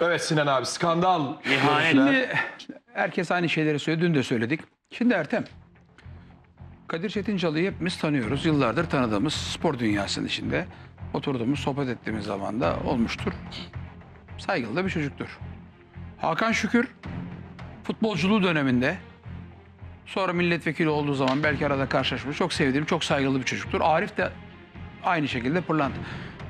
Evet Sinan abi skandal. Görüntüler. Şimdi herkes aynı şeyleri söyledi. Dün de söyledik. Şimdi Ertem. Kadir Çetincalı'yı hepimiz tanıyoruz. Yıllardır tanıdığımız spor dünyasının içinde oturduğumuz, sohbet ettiğimiz zaman da olmuştur. Saygılı da bir çocuktur. Hakan Şükür futbolculuğu döneminde sonra milletvekili olduğu zaman belki arada karşılaşmış. Çok sevdiğim, çok saygılı bir çocuktur. Arif de aynı şekilde pırlanta.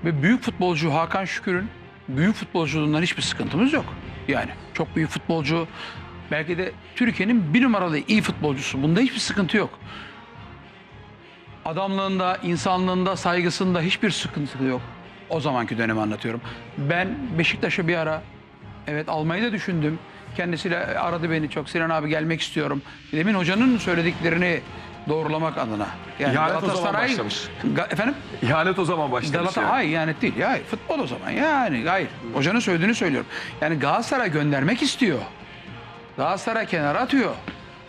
Ve büyük futbolcu Hakan Şükür'ün büyük futbolculuğundan hiçbir sıkıntımız yok. Yani çok büyük futbolcu. Belki de Türkiye'nin bir numaralı iyi futbolcusu. Bunda hiçbir sıkıntı yok. Adamlığında, insanlığında, saygısında hiçbir sıkıntı yok. O zamanki dönemi anlatıyorum. Ben Beşiktaş'a bir ara evet almayı da düşündüm. Kendisiyle aradı beni çok. Sinan abi gelmek istiyorum. Demin hocanın söylediklerini doğrulamak adına. Yani İhanet o zaman başlamış. Ga- efendim? İhanet o zaman başlamış. Galata yani. hayır yani değil. Ya, futbol o zaman yani hayır. Hocanın söylediğini söylüyorum. Yani Galatasaray göndermek istiyor. Galatasaray kenara atıyor.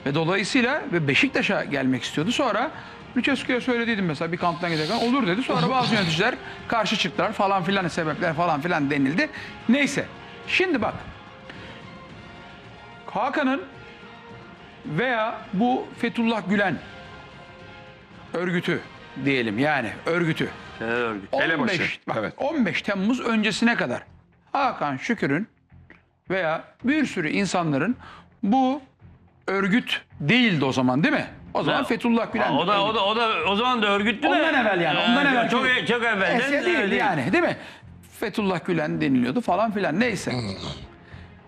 Ve dolayısıyla ve Beşiktaş'a gelmek istiyordu. Sonra Lucescu'ya söylediydim mesela bir kamptan giderken olur dedi. Sonra bazı yöneticiler karşı çıktılar falan filan sebepler falan filan denildi. Neyse. Şimdi bak. Hakan'ın veya bu Fethullah Gülen örgütü diyelim yani örgütü. Terör örgütü. 15, Elebaşı, bak, evet. 15 Temmuz öncesine kadar Hakan Şükür'ün veya bir sürü insanların bu örgüt değildi o zaman değil mi? O zaman Ne? Fethullah Gülen. Ha, o da o da o da o zaman da örgütlü de. Ondan evvel yani. Ondan Ee, evvel. Çok çok evvelden. Eski değildi yani değil mi? Fethullah Gülen deniliyordu falan filan neyse.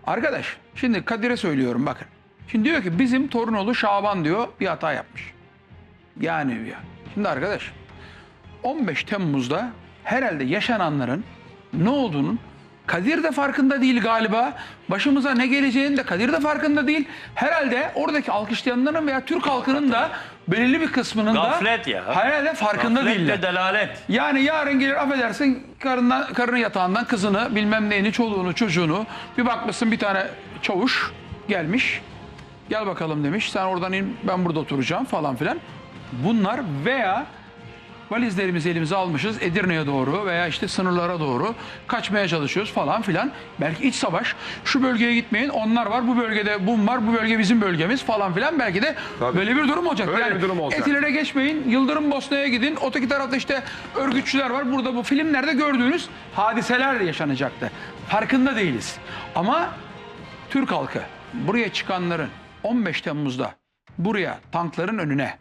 Arkadaş şimdi Kadir'e söylüyorum bakın. Şimdi diyor ki bizim Torunoğlu Şaban diyor bir hata yapmış. Yani ya. Şimdi arkadaş 15 Temmuz'da herhalde yaşananların ne olduğunun Kadir de farkında değil galiba. Başımıza ne geleceğinin de Kadir de farkında değil. Herhalde oradaki alkışlayanların veya Türk halkının da belirli bir kısmının Gaflet da ya. herhalde farkında Gaflet değiller. ve delalet. Yani yarın gelir affedersin karından, karının yatağından kızını bilmem neyini çoluğunu çocuğunu bir bakmışsın bir tane çavuş gelmiş. Gel bakalım demiş sen oradan in ben burada oturacağım falan filan. Bunlar veya valizlerimizi elimize almışız Edirne'ye doğru veya işte sınırlara doğru kaçmaya çalışıyoruz falan filan. Belki iç savaş şu bölgeye gitmeyin onlar var bu bölgede bum var bu bölge bizim bölgemiz falan filan belki de Tabii. böyle bir durum olacak. Böyle yani bir durum olacak. Etiler'e geçmeyin Yıldırım Bosna'ya gidin öteki tarafta işte örgütçüler var burada bu filmlerde gördüğünüz hadiseler yaşanacaktı. Farkında değiliz. Ama Türk halkı buraya çıkanların 15 Temmuz'da buraya tankların önüne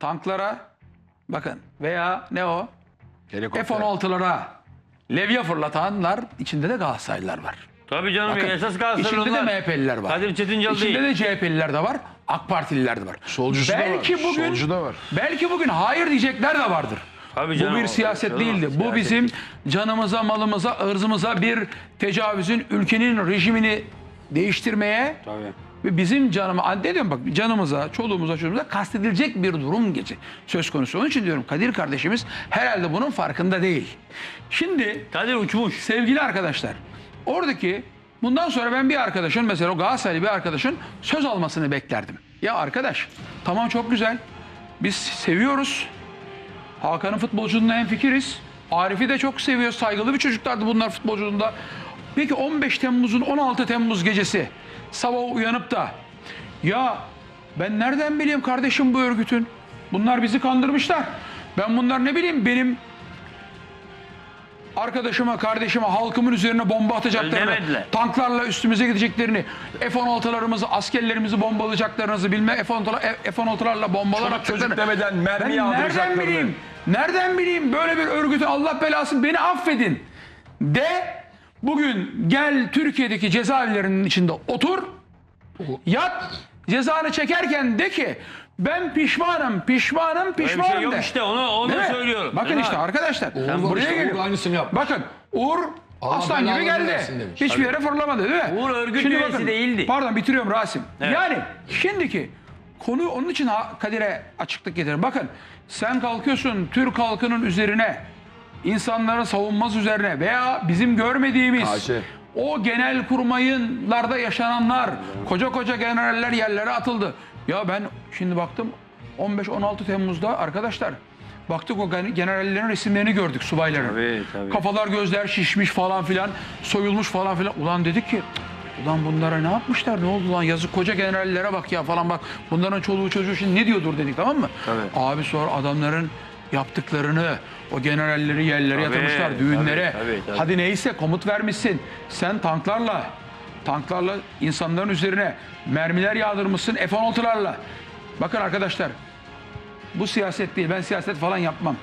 tanklara bakın veya ne o Helikopter. F-16'lara levye fırlatanlar içinde de Galatasaraylılar var. Tabii canım Bakın, esas içinde de Galatasaraylılar. MHP'liler var. Kadir Çetincalı İçinde değil. de CHP'liler de var. AK Partililer de var. Solcusu da belki var, Bugün, solcu da var. Belki bugün hayır diyecekler de vardır. Tabii canım, Bu bir siyaset canım, değildi. Bu siyaset bizim değil. canımıza, malımıza, ırzımıza bir tecavüzün ülkenin rejimini değiştirmeye Tabii. Ve bizim canıma, ne diyorum bak canımıza, çoluğumuza, çocuğumuza kastedilecek bir durum gece söz konusu. Onun için diyorum Kadir kardeşimiz herhalde bunun farkında değil. Şimdi Kadir uçmuş. sevgili arkadaşlar oradaki bundan sonra ben bir arkadaşın mesela o Galatasaraylı bir arkadaşın söz almasını beklerdim. Ya arkadaş tamam çok güzel biz seviyoruz Hakan'ın futbolculuğunda en fikiriz. Arif'i de çok seviyoruz. Saygılı bir çocuklardı bunlar futbolculuğunda. Peki 15 Temmuz'un 16 Temmuz gecesi sabah uyanıp da ya ben nereden bileyim kardeşim bu örgütün? Bunlar bizi kandırmışlar. Ben bunlar ne bileyim benim arkadaşıma, kardeşime, halkımın üzerine bomba atacaklarını, Demediler. tanklarla üstümüze gideceklerini, F-16'larımızı, askerlerimizi bombalayacaklarınızı bilme, F-16'lar- F-16'larla bombalar atacaklarını. demeden mermi Ben nereden bileyim? Nereden bileyim böyle bir örgütün Allah belasını beni affedin de bugün gel Türkiye'deki cezaevlerinin içinde otur yat cezanı çekerken de ki ben pişmanım pişmanım Öyle bir pişmanım şey yok de. işte onu onu Değil mi? söylüyorum. Bakın Değil mi işte abi? arkadaşlar Uğur buraya işte, Uğur geliyor. aynısını yapmış. Bakın Uğur Allah aslan gibi geldi. demiş. Hiçbir yere fırlamadı değil mi? Uğur örgüt üyesi değildi. Pardon bitiriyorum Rasim. Evet. Yani şimdiki konu onun için ha- Kadir'e açıklık getirin. Bakın sen kalkıyorsun Türk halkının üzerine insanların savunması üzerine veya bizim görmediğimiz Karşı. O genel kurmayınlarda yaşananlar koca koca generaller yerlere atıldı. Ya ben şimdi baktım 15-16 Temmuz'da arkadaşlar Baktık o gen- generallerin resimlerini gördük subayların. Tabii, tabii. Kafalar gözler şişmiş falan filan soyulmuş falan filan. Ulan dedik ki ulan bunlara ne yapmışlar ne oldu lan yazık koca generallere bak ya falan bak. Bunların çoluğu çocuğu şimdi ne diyordur dedik tamam mı? Tabii. Abi sonra adamların yaptıklarını o generalleri yerlere Tabii, yatırmışlar düğünlere. tabii, tabii, tabii. Hadi neyse komut vermişsin. Sen tanklarla tanklarla insanların üzerine mermiler yağdırmışsın F-16'larla. Bakın arkadaşlar bu siyaset değil. Ben siyaset falan yapmam.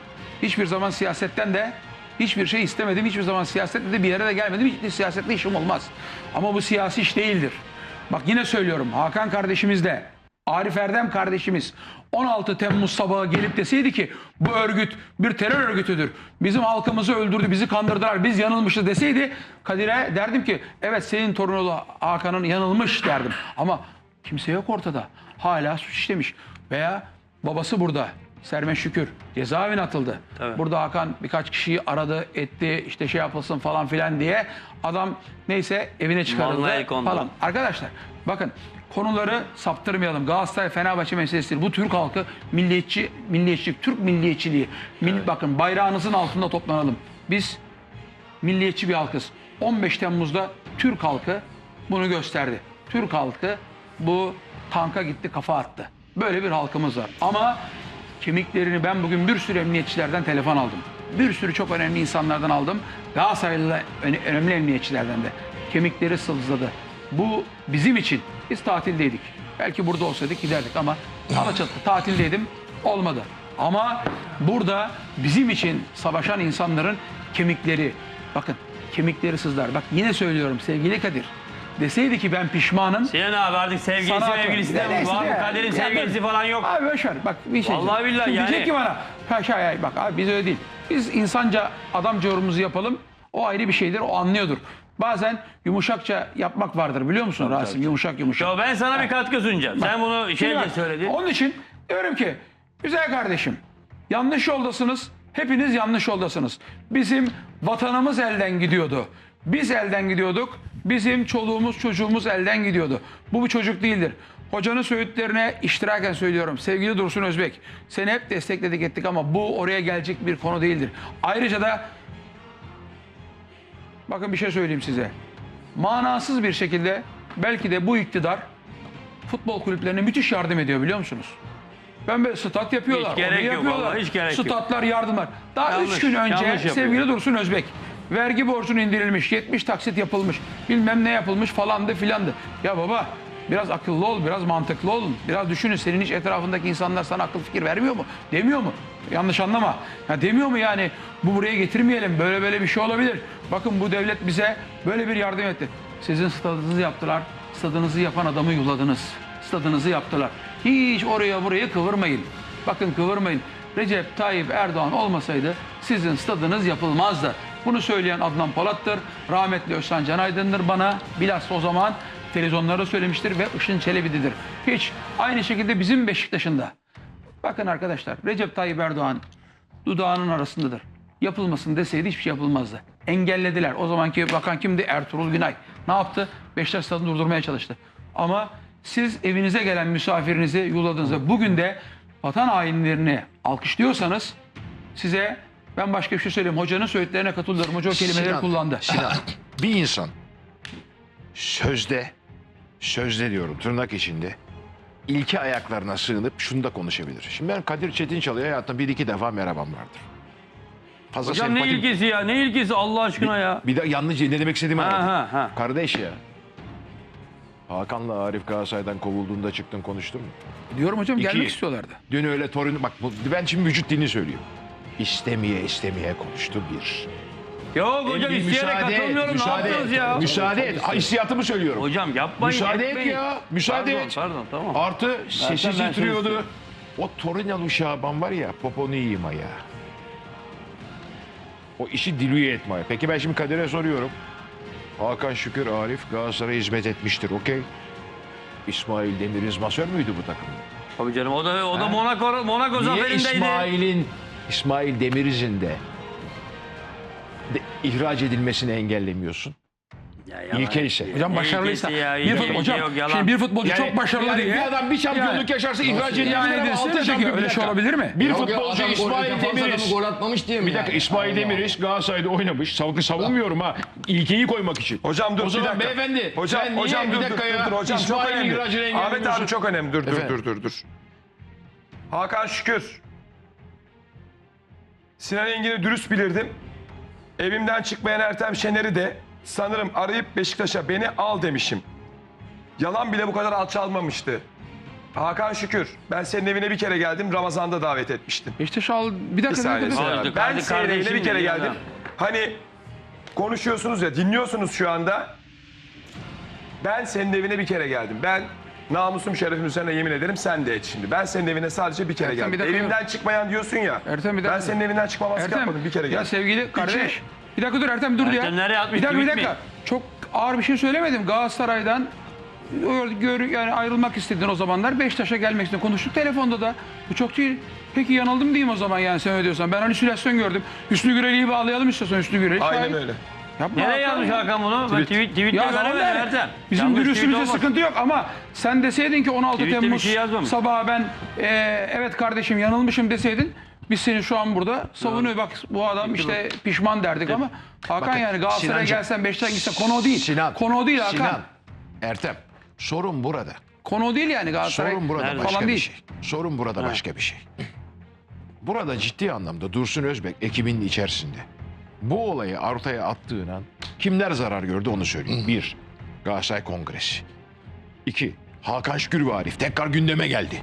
Hiçbir zaman siyasetten de hiçbir şey istemedim. Hiçbir zaman siyasetle de bir yere de gelmedim. Hiç siyasetle işim olmaz. Ama bu siyasi iş değildir. Bak yine söylüyorum. Hakan kardeşimiz de Arif Erdem kardeşimiz 16 Temmuz sabahı gelip deseydi ki bu örgüt bir terör örgütüdür. Bizim halkımızı öldürdü, bizi kandırdılar, biz yanılmışız deseydi Kadir'e derdim ki evet senin torunu Hakan'ın yanılmış derdim. Ama kimse yok ortada. Hala suç işlemiş. Veya babası burada. Sermet Şükür cezaevine atıldı. Tabii. Burada Hakan birkaç kişiyi aradı, etti, işte şey yapılsın falan filan diye. Adam neyse evine çıkarıldı falan. Arkadaşlar bakın konuları saptırmayalım. Galatasaray Fenerbahçe meselesidir. Bu Türk halkı milliyetçi, milliyetçilik, Türk milliyetçiliği. Mil- Bakın bayrağınızın altında toplanalım. Biz milliyetçi bir halkız. 15 Temmuz'da Türk halkı bunu gösterdi. Türk halkı bu tanka gitti kafa attı. Böyle bir halkımız var. Ama kemiklerini ben bugün bir sürü emniyetçilerden telefon aldım. Bir sürü çok önemli insanlardan aldım. Galatasaraylı öne- önemli emniyetçilerden de. Kemikleri sızladı. Bu bizim için. Biz tatildeydik. Belki burada olsaydık giderdik ama Alaçatı tatildeydim. Olmadı. Ama burada bizim için savaşan insanların kemikleri bakın kemikleri sızlar. Bak yine söylüyorum sevgili Kadir. Deseydi ki ben pişmanım. Sinan abi artık sevgilisi Sana mevgilisi de var. Ya. Ya sevgilisi ben- falan yok. Abi boş ver. Bak bir şey. Vallahi diyeceğim. billahi Şimdi yani- Diyecek ki bana. Ha şey ay, bak abi biz öyle değil. Biz insanca adamca yorumumuzu yapalım. O ayrı bir şeydir. O anlıyordur. Bazen yumuşakça yapmak vardır biliyor musun Rasim? Yumuşak yumuşak. Ya ben sana bir katkı sunacağım. Sen bunu Şimdi şeyce bak, söyledin. Onun için diyorum ki güzel kardeşim yanlış yoldasınız. Hepiniz yanlış yoldasınız. Bizim vatanımız elden gidiyordu. Biz elden gidiyorduk. Bizim çoluğumuz çocuğumuz elden gidiyordu. Bu bir çocuk değildir. Hocanın söğütlerine iştiraken söylüyorum. Sevgili Dursun Özbek. Seni hep destekledik ettik ama bu oraya gelecek bir konu değildir. Ayrıca da bakın bir şey söyleyeyim size. Manasız bir şekilde belki de bu iktidar futbol kulüplerine müthiş yardım ediyor biliyor musunuz? Ben böyle stat yapıyorlar. Hiç gerek yok yapıyorlar. vallahi, hiç gerek yok. Statlar yardımlar. Daha Yanlış, üç gün önce yanlış yapıyor. sevgili Dursun Özbek vergi borcunu indirilmiş, 70 taksit yapılmış, bilmem ne yapılmış falandı filandı. Ya baba biraz akıllı ol, biraz mantıklı ol. Biraz düşünün senin hiç etrafındaki insanlar sana akıl fikir vermiyor mu? Demiyor mu? Yanlış anlama. Ya demiyor mu yani bu buraya getirmeyelim böyle böyle bir şey olabilir. Bakın bu devlet bize böyle bir yardım etti. Sizin stadınızı yaptılar. Stadınızı yapan adamı yuladınız. Stadınızı yaptılar. Hiç oraya buraya kıvırmayın. Bakın kıvırmayın. Recep Tayyip Erdoğan olmasaydı sizin stadınız yapılmazdı. Bunu söyleyen Adnan Polat'tır. Rahmetli Özcan Can Aydın'dır bana. Bilhassa o zaman televizyonlarda söylemiştir ve Işın Çelebi'dir. Hiç aynı şekilde bizim Beşiktaş'ın da. Bakın arkadaşlar Recep Tayyip Erdoğan dudağının arasındadır. Yapılmasın deseydi hiçbir şey yapılmazdı. Engellediler. O zamanki bakan kimdi? Ertuğrul Günay. Ne yaptı? Beşiktaş stadını durdurmaya çalıştı. Ama siz evinize gelen misafirinizi yuladınız. ve Bugün de vatan hainlerini alkışlıyorsanız size ben başka bir şey söyleyeyim. Hocanın söğütlerine katılıyorum. Hoca o kelimeleri Sinan, kullandı. Sinan, bir insan sözde, sözde diyorum tırnak içinde, ilke ayaklarına sığınıp şunu da konuşabilir. Şimdi ben Kadir Çetinçalı'ya hayatımda bir iki defa merhabam vardır. Fazla Hocam ne sempatim- ilgisi ya? Ne ilgisi Allah aşkına ya? Bir de yanlış ne demek istediğimi Ha, anladım. ha, ha. Kardeş ya. Hakan'la Arif Galatasaray'dan kovulduğunda çıktın konuştun mu? Diyorum hocam İki. gelmek istiyorlardı. Dün öyle torun bak bu, ben şimdi vücut dilini söylüyorum. İstemeye istemeye konuştu bir. Yok hocam Bir isteyerek katılmıyorum. ne yapıyorsunuz ya? Müsaade et. Hissiyatımı söylüyorum. Hocam yapmayın. Müsaade et etmeyin. ya, müsaade pardon, et. Pardon tamam. Artı sesi ben seni titriyordu. istiyorum. O Torinalı Şaban var ya poponu yiyeyim ayağı. O işi dilüye etme. ayağı. Peki ben şimdi Kadir'e soruyorum. Hakan Şükür Arif Galatasaray'a hizmet etmiştir okey. İsmail Demiriz masör müydü bu takımda? Tabii canım o da o da Monaco Monaco Niye zaferindeydi. İsmail'in İsmail Demiriz'in de, de ihraç edilmesini engellemiyorsun? Ya yalan. İlke ise. Hocam başarılıysa. ya, bir ilke fut- milke hocam yok, yalan. şimdi bir futbolcu Yani- çok başarılı yani diye. bir adam bir şampiyonluk Yani- yaşarsa ihraç edilebilir Yani altı şampiyon- öyle bir şey olabilir mi? Bir Yok futbolcu İsmail Demiriz. gol atmamış diye mi Bir dakika yani? İsmail Allah Demiriz Galatasaray'da oynamış. Savuk'u savunmuyorum ha. İlkeyi koymak için. Hocam dur O bir zaman dakika. beyefendi Hocam, sen niye hocam bir dakika dur, ya dur, hocam çok İsmail'in önemli. Ahmet abi çok önemli. Dur dur dur dur dur. Hakan Şükür. Sinan Engin'i dürüst bilirdim. Evimden çıkmayan Ertem Şener'i de sanırım arayıp Beşiktaş'a beni al demişim. Yalan bile bu kadar alçalmamıştı. Hakan Şükür, ben senin evine bir kere geldim, Ramazan'da davet etmiştim. Beşiktaş al bir Bir dakika. bir saniye. dakika. Ben kardeşim senin evine bir kere geldim. Hani konuşuyorsunuz ya, dinliyorsunuz şu anda. Ben senin evine bir kere geldim. Ben namusum şerefim üzerine yemin ederim sen de et şimdi. Ben senin evine sadece bir kere Ertem, geldim. bir dakika Evimden çıkmayan diyorsun ya. Ertem, bir ben dakika. senin evinden çıkmamazlık Ertem, yapmadım bir kere ya geldim. sevgili kardeş. Bir dakika dur Ertem dur ya. Ertem nereye atmış, Bir dakika bir tweet mi? dakika. Çok ağır bir şey söylemedim. Galatasaray'dan gör, yani ayrılmak istedin o zamanlar. Beşiktaş'a gelmek istedin. Konuştuk telefonda da. Bu çok değil. Peki yanıldım diyeyim o zaman yani sen öyle diyorsan. Ben halüsinasyon gördüm. Hüsnü Gürel'iyi bağlayalım istiyorsan Hüsnü Gürel'i. Aynen Şahit. öyle. Yapma Nereye Hakan yazmış ya. Hakan bunu? Ben tweet, tweette Ya tamam göremedim da Ertem. Bizim Yanlış dürüstlüğümüzde tweet sıkıntı yok ama sen deseydin ki 16 Tweette Temmuz şey sabahı ben e, evet kardeşim yanılmışım deseydin biz seni şu an burada savunuyor. Bak bu adam işte pişman derdik ama Hakan Bakın, yani Galatasaray'a gelsen Beşiktaş'a gitsen konu o değil. Sinan. Konu o değil Hakan. Sinan. Ertem. Sorun burada. Konu o değil yani Galatasaray Sorun burada Nerede? başka falan bir şey. Sorun burada başka bir şey. Burada ciddi anlamda Dursun Özbek ekibinin içerisinde bu olayı ortaya attığın an kimler zarar gördü onu söyleyeyim. Bir, Galatasaray Kongresi. İki, Hakan Şükür ve Arif tekrar gündeme geldi.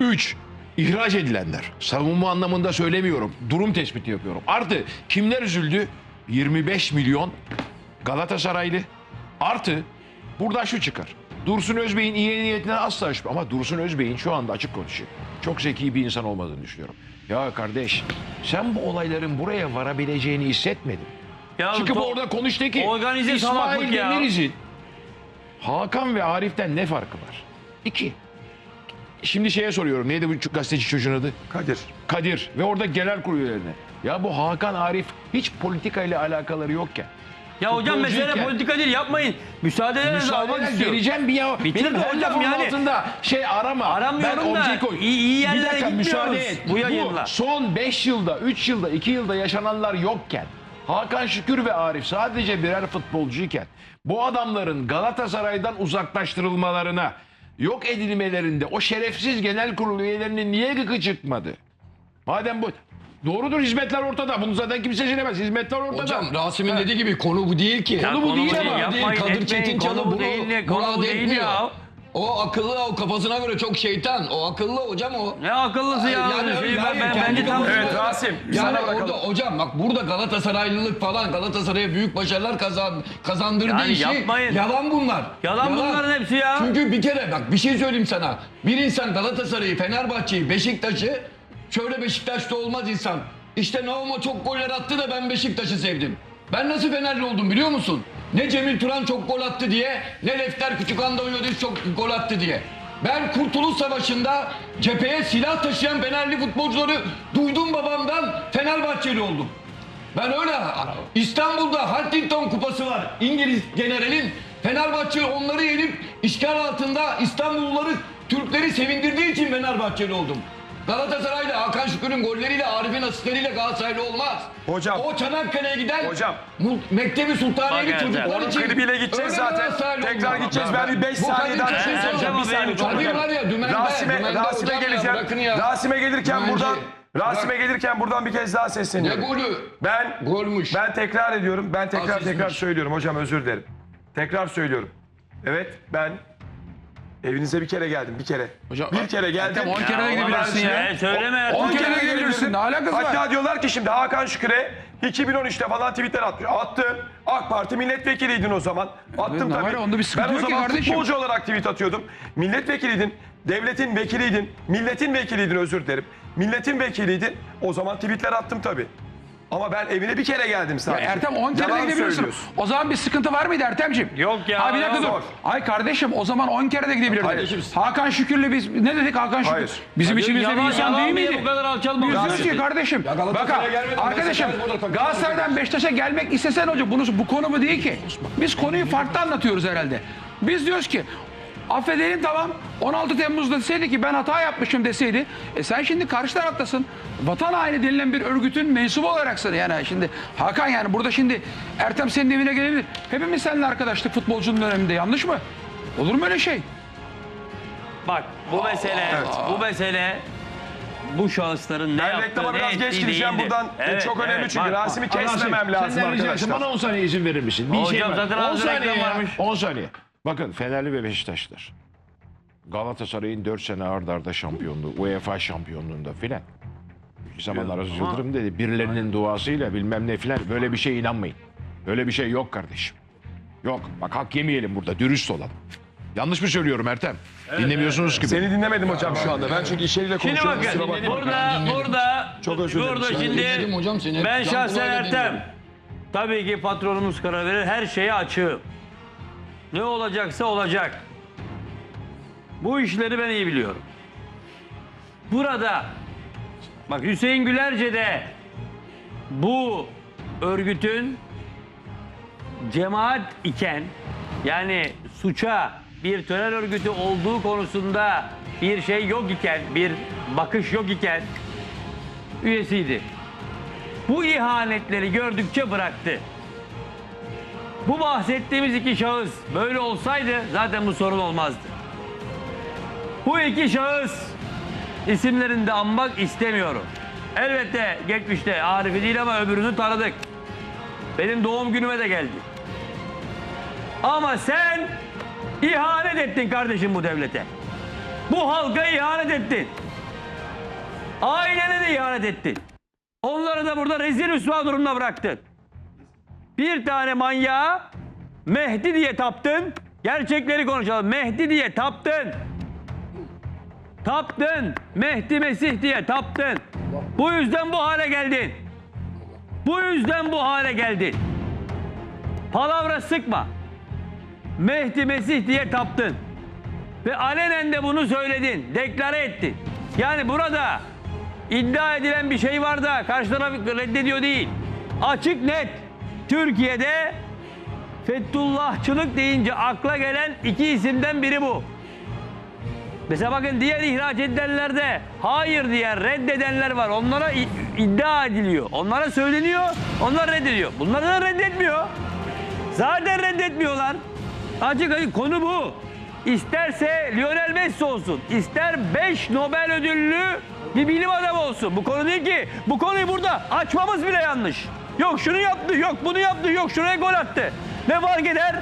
Üç, ihraç edilenler. Savunma anlamında söylemiyorum. Durum tespiti yapıyorum. Artı kimler üzüldü? 25 milyon Galatasaraylı. Artı buradan şu çıkar. Dursun Özbey'in iyi niyetinden asla şüphe. Ama Dursun Özbey'in şu anda açık konuşuyor. Çok zeki bir insan olmadığını düşünüyorum. Ya kardeş sen bu olayların buraya varabileceğini hissetmedin. Ya Çıkıp to- orada konuş de ki Organize İsmail salaklık ya. Demiriz'in Hakan ve Arif'ten ne farkı var? İki. Şimdi şeye soruyorum. Neydi bu gazeteci çocuğun adı? Kadir. Kadir ve orada genel kurulu üyelerine. Ya bu Hakan Arif hiç politika ile alakaları yokken. Ya hocam mesele futbolcuyken- politika değil yapmayın. Müsaade Müsaade almak istiyorum. geleceğim bir ya. Bitir Benim her hocam yani. altında şey arama. Aramıyorum ben da koy. iyi- iyi yerlere bir dakika gitmiyoruz müsaade et. bu yayınla. son 5 yılda, 3 yılda, 2 yılda yaşananlar yokken Hakan Şükür ve Arif sadece birer futbolcuyken bu adamların Galatasaray'dan uzaklaştırılmalarına yok edilmelerinde o şerefsiz genel kurulu üyelerinin niye gıkı çıkmadı? Madem bu doğrudur hizmetler ortada. Bunu zaten kimse silemez. Hizmetler ortada. Hocam Rasim'in dediği gibi konu bu değil ki. Ya Konu bu değil ama. Değil, yapmayın, Kadir etmeyin. Çetinçalı Konu bu bunu, değil, ne? Konu buna bu değil etmiyor. ya. O akıllı o kafasına göre çok şeytan. O akıllı hocam o. Ne akıllısı ya. Yani Şey, öyle, ben, ben, bence tam... Evet Rasim. Yani orada hocam bak burada Galatasaraylılık falan Galatasaray'a büyük başarılar kazan, kazandırdığı Yani işi yapmayın. yalan bunlar. Yalan bunların hepsi ya. Çünkü bir kere bak bir şey söyleyeyim sana. Bir insan Galatasaray'ı, Fenerbahçe'yi, Beşiktaş'ı şöyle Beşiktaş'ta olmaz insan. İşte Nauma çok goller attı da ben Beşiktaş'ı sevdim. Ben nasıl Fenerli oldum biliyor musun? Ne Cemil Turan çok gol attı diye, ne Lefter Küçükhan'da oynadı çok gol attı diye. Ben Kurtuluş Savaşı'nda cepheye silah taşıyan Fenerli futbolcuları duydum babamdan Fenerbahçeli oldum. Ben öyle İstanbul'da Huntington kupası var. İngiliz generalin Fenerbahçe onları yenip işgal altında İstanbulluları Türkleri sevindirdiği için Fenerbahçeli oldum. Galatasaray'la Hakan Şükür'ün golleriyle Arif'in asistleriyle Galatasaraylı olmaz. Hocam. O Çanakkale'ye giden Hocam. Mektebi Sultaniye'li çocuklar Ertem. Onun için. klibiyle gideceğiz zaten. Tekrar olmaz. gideceğiz. Ben bir 5 Bu saniye daha şey söyleyeceğim. Bir Hocam, saniye çok önemli. var ya, dümende, Rasime, ya, geleceğim. Rasime gelirken Dümenci. buradan. Rasime gelirken buradan bir kez daha Ne sesleniyorum. golü? Ben Golmüş. ben tekrar ediyorum. Ben tekrar Asistmiş. tekrar söylüyorum hocam özür dilerim. Tekrar söylüyorum. Evet ben evinize bir kere geldim bir kere. Hocam, bir kere geldim. Ertem, on kere de gidebilirsin ya. E, söyleme Ertem. 10 kere de de gidebilirsin. Ne alakası var? Hatta diyorlar ki şimdi Hakan Şükür'e 2013'te falan tweetler atmış. Attım. AK Parti milletvekiliydin o zaman. Attım Ne tabii. ya, onda bir sıkıntı ben o zaman futbolcu olarak tweet atıyordum. Milletvekiliydin. Devletin vekiliydin. Milletin vekiliydin özür dilerim. Milletin vekiliydin. O zaman tweetler attım tabii. Ama ben evine bir kere geldim Ya sadece. Ertem 10 kere de Yalan gidebiliyorsun. söylüyorsun. O zaman bir sıkıntı var mıydı Ertemciğim? Yok ya, Ha bir dakika yok. dur. Ay kardeşim o zaman 10 kere de gidebilirdin. Hayır. Hakan Şükür'le biz ne dedik Hakan Şükür? Hayır. Bizim içimizde bir insan değil miydi? Bu kadar alçalma. Diyoruz ki kardeşim. Bak arkadaşım Beşiktaş burada takım Galatasaray'dan Beşiktaş'a gelmek istesen hoca bunu bu konu mu değil ki? Biz konuyu farklı anlatıyoruz herhalde. Biz diyoruz ki affedelim tamam 16 Temmuz'da deseydi ki ben hata yapmışım deseydi e sen şimdi karşı taraftasın. Vatan haini denilen bir örgütün mensubu olaraksın yani şimdi Hakan yani burada şimdi Ertem senin evine gelebilir. Hepimiz seninle arkadaşlık futbolcunun döneminde yanlış mı? Olur mu öyle şey? Bak bu mesele, bu mesele bu şahısların ne Ben yaptığı, reklama ne biraz geç ettiği gideceğim değildir. buradan. Evet, Çok önemli evet, çünkü bak. Rasim'i kesmemem Senden lazım rica etsem arkadaşlar. Bana 10 saniye izin verir misin? Bir Hocam şey var. zaten 10 ağzına saniye ya. varmış. 10 saniye. Bakın Fenerli ve Beşiktaşlılar. Galatasaray'ın 4 sene ard arda şampiyonluğu, UEFA şampiyonluğunda filan. Bir zamanlar Aziz Yıldırım dedi birilerinin duasıyla bilmem ne filan böyle bir şeye inanmayın. Böyle bir şey yok kardeşim. Yok. Bak hak yemeyelim burada. Dürüst olalım. Yanlış mı söylüyorum Ertem? Dinlemiyorsunuz ki. beni. Seni dinlemedim hocam şu anda. Ben çünkü içeriyle Şimdi konuşuyorum. kusura bakın bakma. burada burada Çok özür dilerim. burada şimdi hocam seni. ben şahsen Ertem tabii ki patronumuz karar verir her şeye açığım. Ne olacaksa olacak. Bu işleri ben iyi biliyorum. Burada bak Hüseyin Gülerce de bu örgütün cemaat iken yani suça bir terör örgütü olduğu konusunda bir şey yok iken, bir bakış yok iken üyesiydi. Bu ihanetleri gördükçe bıraktı. Bu bahsettiğimiz iki şahıs böyle olsaydı zaten bu sorun olmazdı. Bu iki şahıs isimlerini de anmak istemiyorum. Elbette geçmişte Arif'i değil ama öbürünü tanıdık. Benim doğum günüme de geldi. Ama sen ihanet ettin kardeşim bu devlete. Bu halka ihanet ettin. Ailene de ihanet ettin. Onları da burada rezil rüsva durumuna bıraktın. Bir tane manyağa Mehdi diye taptın. Gerçekleri konuşalım. Mehdi diye taptın. Taptın. Mehdi Mesih diye taptın. Bu yüzden bu hale geldin. Bu yüzden bu hale geldin. Palavra sıkma. Mehdi Mesih diye taptın. Ve alenen de bunu söyledin. Deklare ettin. Yani burada iddia edilen bir şey var da karşı taraf reddediyor değil. Açık net. Türkiye'de Fethullahçılık deyince akla gelen iki isimden biri bu. Mesela bakın diğer ihraç edilenlerde hayır diyen reddedenler var. Onlara iddia ediliyor. Onlara söyleniyor. Onlar reddediyor. Bunları da reddetmiyor. Zaten reddetmiyorlar. Açık açık konu bu. İsterse Lionel Messi olsun, ister 5 Nobel ödüllü bir bilim adamı olsun. Bu konu değil ki. Bu konuyu burada açmamız bile yanlış. Yok şunu yaptı, yok bunu yaptı, yok şuraya gol attı. Ne fark eder?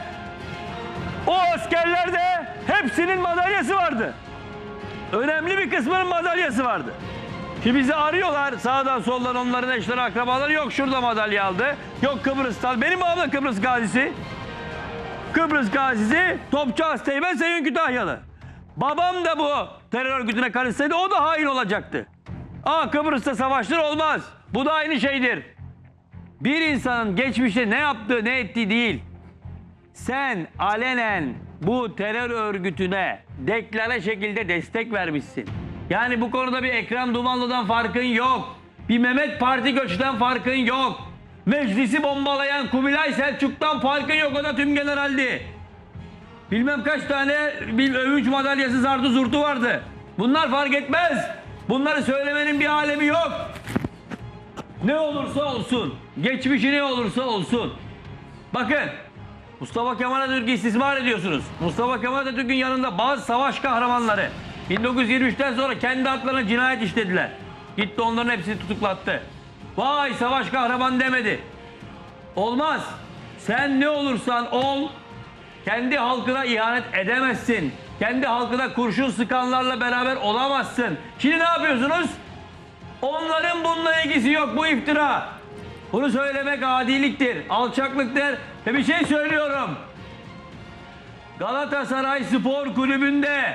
O askerlerde hepsinin madalyası vardı. Önemli bir kısmının madalyası vardı. Şimdi bizi arıyorlar sağdan soldan onların eşleri akrabaları yok şurada madalya aldı. Yok Kıbrıs'tan. Benim babam da Kıbrıs gazisi. Kıbrıs gazisi Topçu Asteğmen Seyun Kütahyalı. Babam da bu terör örgütüne karışsaydı o da hain olacaktı. Aa Kıbrıs'ta savaşlar olmaz. Bu da aynı şeydir. Bir insanın geçmişte ne yaptığı ne ettiği değil. Sen alenen bu terör örgütüne deklare şekilde destek vermişsin. Yani bu konuda bir Ekrem Dumanlı'dan farkın yok. Bir Mehmet Parti Göç'ten farkın yok. Meclisi bombalayan Kubilay Selçuk'tan farkın yok. O da tüm generaldi. Bilmem kaç tane bir övünç madalyası zardı zurtu vardı. Bunlar fark etmez. Bunları söylemenin bir alemi yok. Ne olursa olsun. Geçmişi ne olursa olsun. Bakın Mustafa Kemal Atatürk'ü istismar ediyorsunuz. Mustafa Kemal Atatürk'ün yanında bazı savaş kahramanları 1923'ten sonra kendi adlarına cinayet işlediler. Gitti onların hepsini tutuklattı. Vay savaş kahraman demedi. Olmaz. Sen ne olursan ol kendi halkına ihanet edemezsin. Kendi halkına kurşun sıkanlarla beraber olamazsın. Şimdi ne yapıyorsunuz? Onların bununla ilgisi yok bu iftira. Bunu söylemek adiliktir, alçaklıktır. Ve bir şey söylüyorum. Galatasaray Spor Kulübü'nde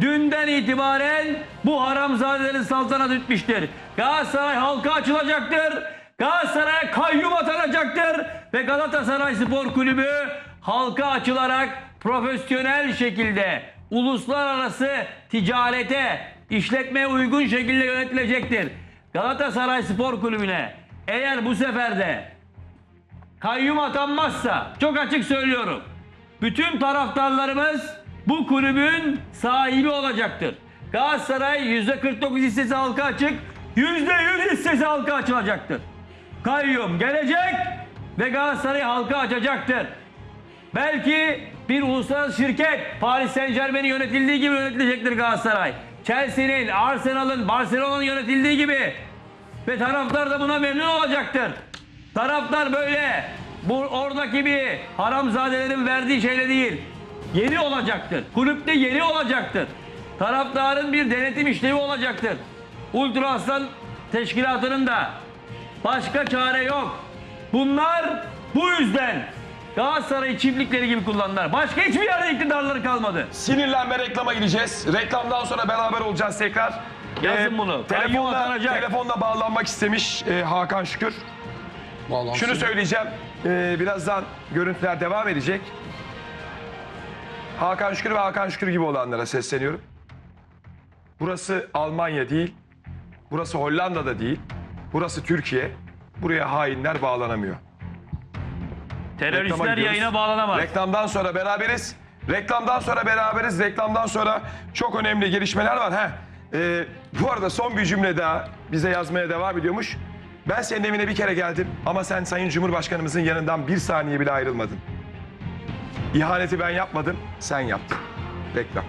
dünden itibaren bu haramzadelerin saltanat etmiştir. Galatasaray halka açılacaktır. Galatasaray'a kayyum atanacaktır ve Galatasaray Spor Kulübü halka açılarak profesyonel şekilde uluslararası ticarete, işletmeye uygun şekilde yönetilecektir. Galatasaray Spor Kulübü'ne eğer bu sefer de kayyum atanmazsa çok açık söylüyorum. Bütün taraftarlarımız bu kulübün sahibi olacaktır. Galatasaray %49 hissesi halka açık, %100 hissesi halka açılacaktır. Kayyum gelecek ve Galatasaray halka açacaktır. Belki bir uluslararası şirket Paris Saint Germain'in yönetildiği gibi yönetilecektir Galatasaray. Chelsea'nin, Arsenal'ın, Barcelona'nın yönetildiği gibi ve taraftar da buna memnun olacaktır. Taraftar böyle bu oradaki bir haramzadelerin verdiği şeyle değil. Yeri olacaktır. Kulüpte yeri olacaktır. Taraftarın bir denetim işlevi olacaktır. Ultra Aslan teşkilatının da başka çare yok. Bunlar bu yüzden Galatasaray çiftlikleri gibi kullandılar. Başka hiçbir yerde iktidarları kalmadı. Sinirlenme reklama gideceğiz. Reklamdan sonra beraber olacağız tekrar. Yazın bunu. Kayyum Telefonla, atanacak. telefonla bağlanmak istemiş e, Hakan Şükür. Bağlansın. Şunu söyleyeceğim. e, birazdan görüntüler devam edecek. Hakan Şükür ve Hakan Şükür gibi olanlara sesleniyorum. Burası Almanya değil. Burası Hollanda'da değil. Burası Türkiye. Buraya hainler bağlanamıyor. Reklama Teröristler gidiyoruz. yayına bağlanamaz. Reklamdan sonra beraberiz. Reklamdan sonra beraberiz. Reklamdan sonra çok önemli gelişmeler var. Heh. Ee, bu arada son bir cümle daha bize yazmaya devam ediyormuş. Ben senin evine bir kere geldim ama sen Sayın Cumhurbaşkanımızın yanından bir saniye bile ayrılmadın. İhaneti ben yapmadım, sen yaptın. Reklam.